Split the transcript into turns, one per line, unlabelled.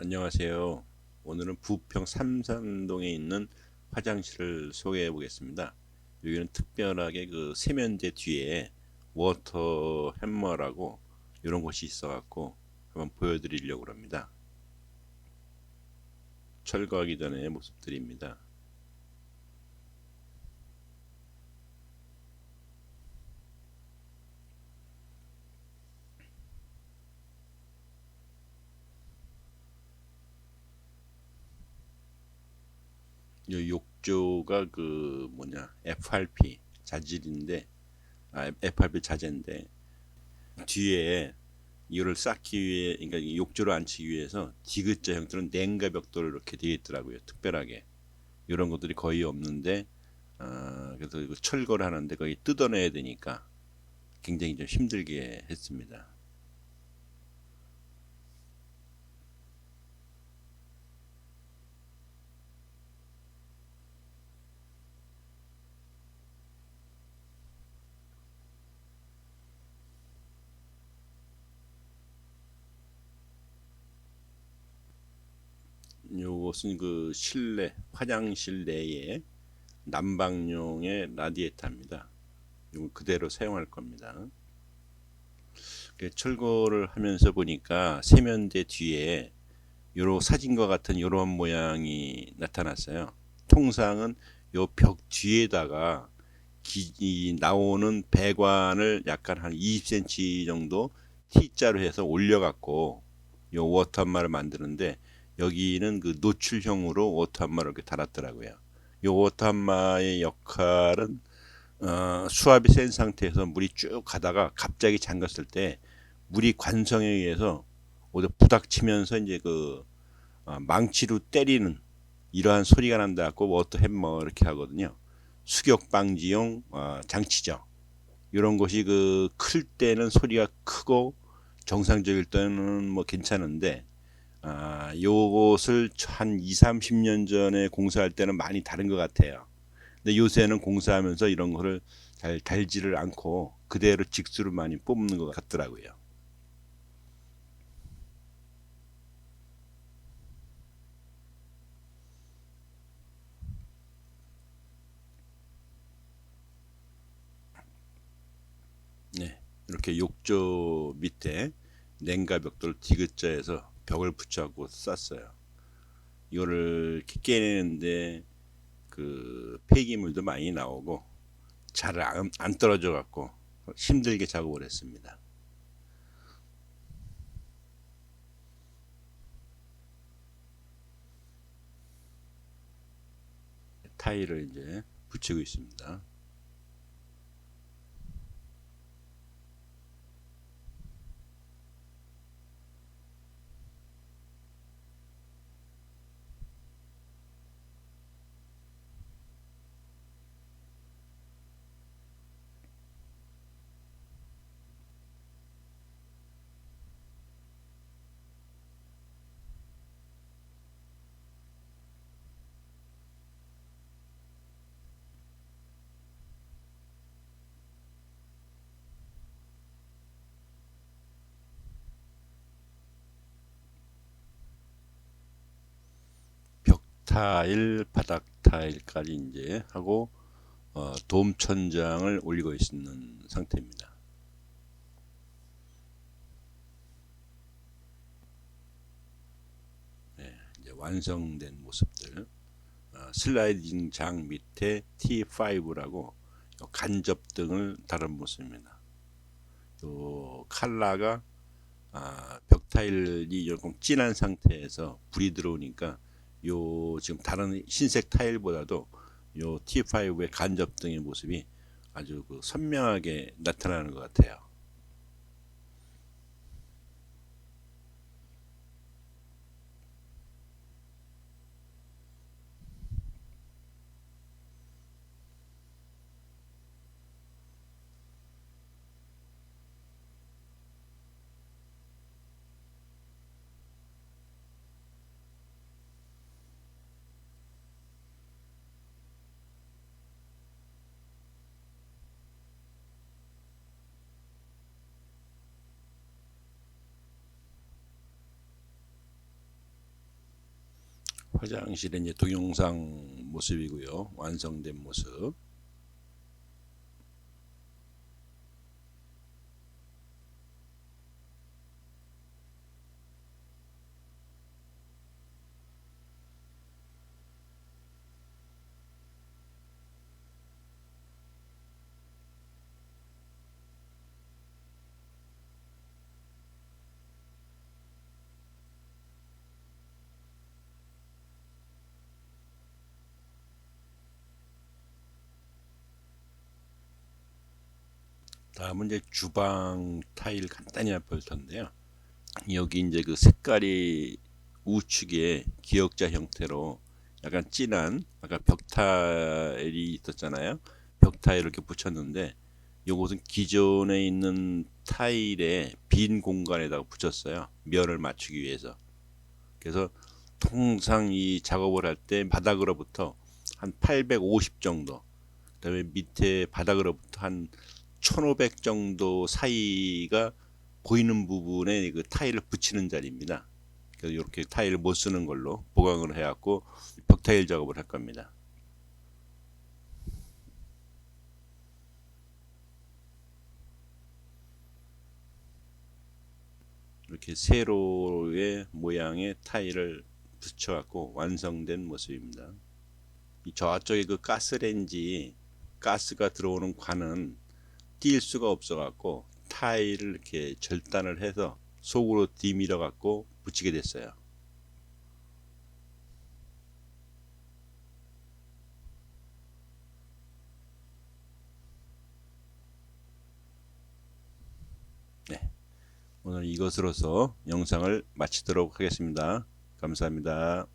안녕하세요. 오늘은 부평 삼산동에 있는 화장실을 소개해 보겠습니다. 여기는 특별하게 그 세면대 뒤에 워터 햄머라고 이런 곳이 있어 갖고 한번 보여드리려고 합니다. 철거하기 전의 모습들입니다. 욕조가 그 뭐냐 FRP 자질인데 아 FRP 자재인데 뒤에 이거를 쌓기 위해 그러니까 이 욕조를 앉히기 위해서 디귿자 형태로 냉가 벽돌을 이렇게 되어 있더라고요 특별하게 이런 것들이 거의 없는데 아 그래서 이거 철거를 하는데 거의 뜯어내야 되니까 굉장히 좀 힘들게 했습니다. 요것은 그 실내 화장실 내에 난방용의 라디에이터입니다. 이거 그대로 사용할 겁니다. 그 철거를 하면서 보니까 세면대 뒤에 요런 사진과 같은 요런 모양이 나타났어요. 통상은 요 벽 뒤에다가 기, 이 나오는 배관을 약간 한 20cm 정도 T자로 해서 올려갖고 요 워터함마를 만드는데 여기는 그 노출형으로 워터함마를 이렇게 달았더라고요. 요 워터함마의 역할은 어, 수압이 센 상태에서 물이 쭉 가다가 갑자기 잠갔을 때 물이 관성에 의해서 오히려 부닥치면서 이제 그 어, 망치로 때리는 이러한 소리가 난다고 워터 햄머 이렇게 하거든요. 수격 방지용 어, 장치죠. 이런 것이 그 클 때는 소리가 크고 정상적일 때는 뭐 괜찮은데 아, 요것을 한 2, 30년 전에 공사할 때는 많이 다른 것 같아요. 근데 요새는 공사하면서 이런 거를 잘 달지를 않고 그대로 직수로 많이 뽑는 것 같더라고요. 네, 이렇게 욕조 밑에 냉가 벽돌 디귿자에서 벽을 붙여갖고 쌌어요. 이거를 깨내는데 그 폐기물도 많이 나오고 잘 안 떨어져 갖고 힘들게 작업을 했습니다. 타일을 이제 붙이고 있습니다. 타일, 바닥 타일까지 이제 하고 어, 돔 천장을 올리고 있는 상태입니다. 네, 완성된 모습들. 어, 슬라이딩 장 밑에 T5라고 간접 등을 다른 모습입니다. 요 칼라가 아, 벽 타일이 조금 진한 상태에서 불이 들어오니까 요 지금 다른 흰색 타일보다도 요 T5의 간접 등의 모습이 아주 그 선명하게 나타나는 것 같아요. 화장실의 이제 동영상 모습이고요. 완성된 모습. 다음은 이제 주방 타일 간단히 볼 텐데요. 여기 이제 그 색깔이 우측에 기역자 형태로 약간 진한 아까 벽 타일이 있었잖아요. 벽 타일을 이렇게 붙였는데 요것은 기존에 있는 타일에 빈 공간에다가 붙였어요. 면을 맞추기 위해서. 그래서 통상 이 작업을 할 때 바닥으로부터 한 850 정도, 그다음에 밑에 바닥으로부터 한 1500 정도 사이가 보이는 부분에 그 타일을 붙이는 자리입니다. 그래서 이렇게 타일을 못 쓰는 걸로 보강을 해갖고 벽 타일 작업을 할 겁니다. 이렇게 세로의 모양의 타일을 붙여갖고 완성된 모습입니다. 이 저쪽에 그 가스레인지 가스가 들어오는 관은 뛸 수가 없어 갖고 타일을 이렇게 절단을 해서 속으로 뒤밀어 갖고 붙이게 됐어요. 네. 오늘 이것으로서 영상을 마치도록 하겠습니다. 감사합니다.